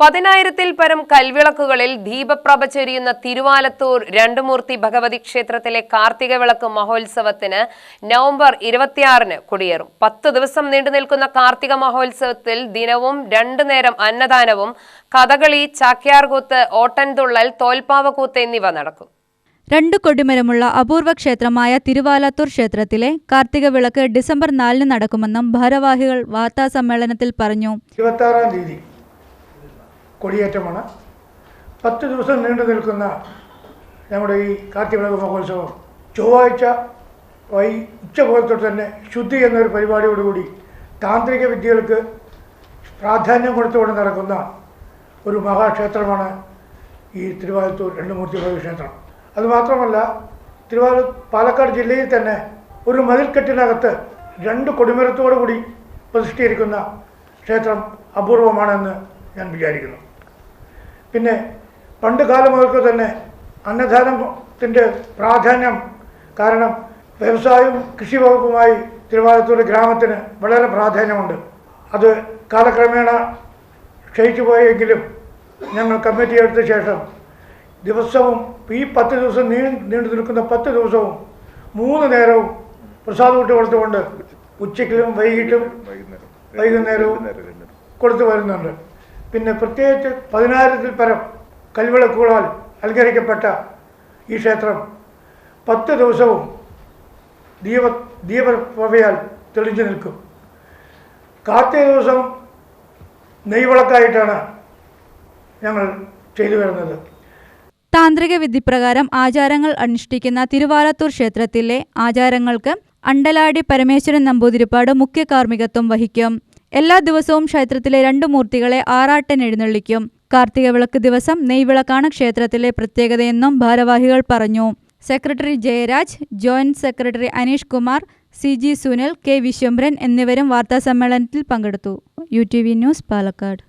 പതിനായിരത്തിൽ പരം കൽവിളക്കുകളിൽ ദീപപ്രഭ ചൊരിയുന്ന തിരുവാലത്തൂർ രണ്ടുമൂർത്തി ഭഗവതി ക്ഷേത്രത്തിലെ കാർത്തിക വിളക്ക് മഹോത്സവത്തിന് നവംബർ ഇരുപത്തിയാറിന് കൊടിയേറും. പത്ത് ദിവസം നീണ്ടു നിൽക്കുന്ന കാർത്തിക മഹോത്സവത്തിൽ ദിനവും രണ്ടു നേരം അന്നദാനവും കഥകളി ചാക്യാർകൂത്ത് ഓട്ടൻതുള്ളൽ തോൽപ്പാവക്കൂത്ത് എന്നിവ നടക്കും. രണ്ട് കൊടിമരമുള്ള അപൂർവ ക്ഷേത്രമായ തിരുവാലത്തൂർ ക്ഷേത്രത്തിലെ കാർത്തിക വിളക്ക് ഡിസംബർ നാലിന് നടക്കുമെന്നും ഭാരവാഹികൾ വാർത്താസമ്മേളനത്തിൽ പറഞ്ഞു. ഇരുപത്താറാം തീയതി കൊടിയേറ്റമാണ്. പത്ത് ദിവസം നീണ്ടു നിൽക്കുന്ന നമ്മുടെ ഈ കാർത്തികവിളക്ക് മഹോത്സവം ചൊവ്വാഴ്ച വൈ ഉച്ചപോലത്തോട്ട് തൊട്ട് തന്നെ ശുദ്ധി എന്നൊരു പരിപാടിയോടുകൂടി താന്ത്രിക വിദ്യകൾക്ക് പ്രാധാന്യം കൊടുത്തുകൊണ്ട് നടക്കുന്ന ഒരു മഹാക്ഷേത്രമാണ് ഈ തിരുവാലത്തൂർ മൂർത്തി ക്ഷേത്രം. അതുമാത്രമല്ല തിരുവാതിര പാലക്കാട് ജില്ലയിൽ തന്നെ ഒരു മതിൽക്കെട്ടിനകത്ത് രണ്ട് കൊടിമരത്തോടു കൂടി പ്രതിഷ്ഠീകരിക്കുന്ന ക്ഷേത്രം അപൂർവമാണെന്ന് ഞാൻ വിചാരിക്കുന്നു. പിന്നെ പണ്ട് കാലം മുതൽക്ക് തന്നെ അന്നദാനത്തിന്റെ പ്രാധാന്യം കാരണം വ്യവസായവും കൃഷി വകുപ്പുമായി തിരുവാലത്തൂർ ഗ്രാമത്തിന് വളരെ പ്രാധാന്യമുണ്ട്. അത് കാലക്രമേണ ക്ഷയിച്ചു പോയെങ്കിലും ഞങ്ങൾ കമ്മിറ്റി എടുത്ത ശേഷം ദിവസവും ഈ പത്ത് ദിവസം നീ നീണ്ടു നിൽക്കുന്ന പത്ത് ദിവസവും മൂന്ന് നേരവും പ്രസാദ് കൂട്ടി കൊടുത്തുകൊണ്ട് ഉച്ചയ്ക്കും വൈകിട്ടും വൈകുന്നേരവും കൊടുത്തു വരുന്നുണ്ട്. പിന്നെ പ്രത്യേകിച്ച് പതിനായിരത്തിൽ പരം കൽവിളക്കുകളാൽ അലങ്കരിക്കപ്പെട്ട ഈ ക്ഷേത്രം പത്ത് ദിവസവും ദീപ ദീപപ്രഭയാൽ തെളിഞ്ഞു നിൽക്കും. കാർത്തിക ദിവസം നെയ്വിളക്കായിട്ടാണ് ഞങ്ങൾ ചെയ്തു വരുന്നത്. താന്ത്രിക വിധിപ്രകാരം ആചാരങ്ങൾ അനുഷ്ഠിക്കുന്ന തിരുവാലത്തൂർ ക്ഷേത്രത്തിലെ ആചാരങ്ങൾക്ക് അണ്ടലാടി പരമേശ്വരൻ നമ്പൂതിരിപ്പാട് മുഖ്യ കാർമ്മികത്വം വഹിക്കും. എല്ലാ ദിവസവും ക്ഷേത്രത്തിലെ രണ്ട് മൂർത്തികളെ ആറാട്ടൻ എഴുന്നള്ളിക്കും. കാർത്തിക വിളക്ക് ദിവസം നെയ്വിളക്കാണ് ക്ഷേത്രത്തിലെ പ്രത്യേകതയെന്നും ഭാരവാഹികൾ പറഞ്ഞു. Secretary Jayaraj joint secretary Aneesh Kumar C G Sunil K Viswambharan എന്നിവരും വാർത്താസമ്മേളനത്തിൽ പങ്കെടുത്തു. U T V news Palakkad.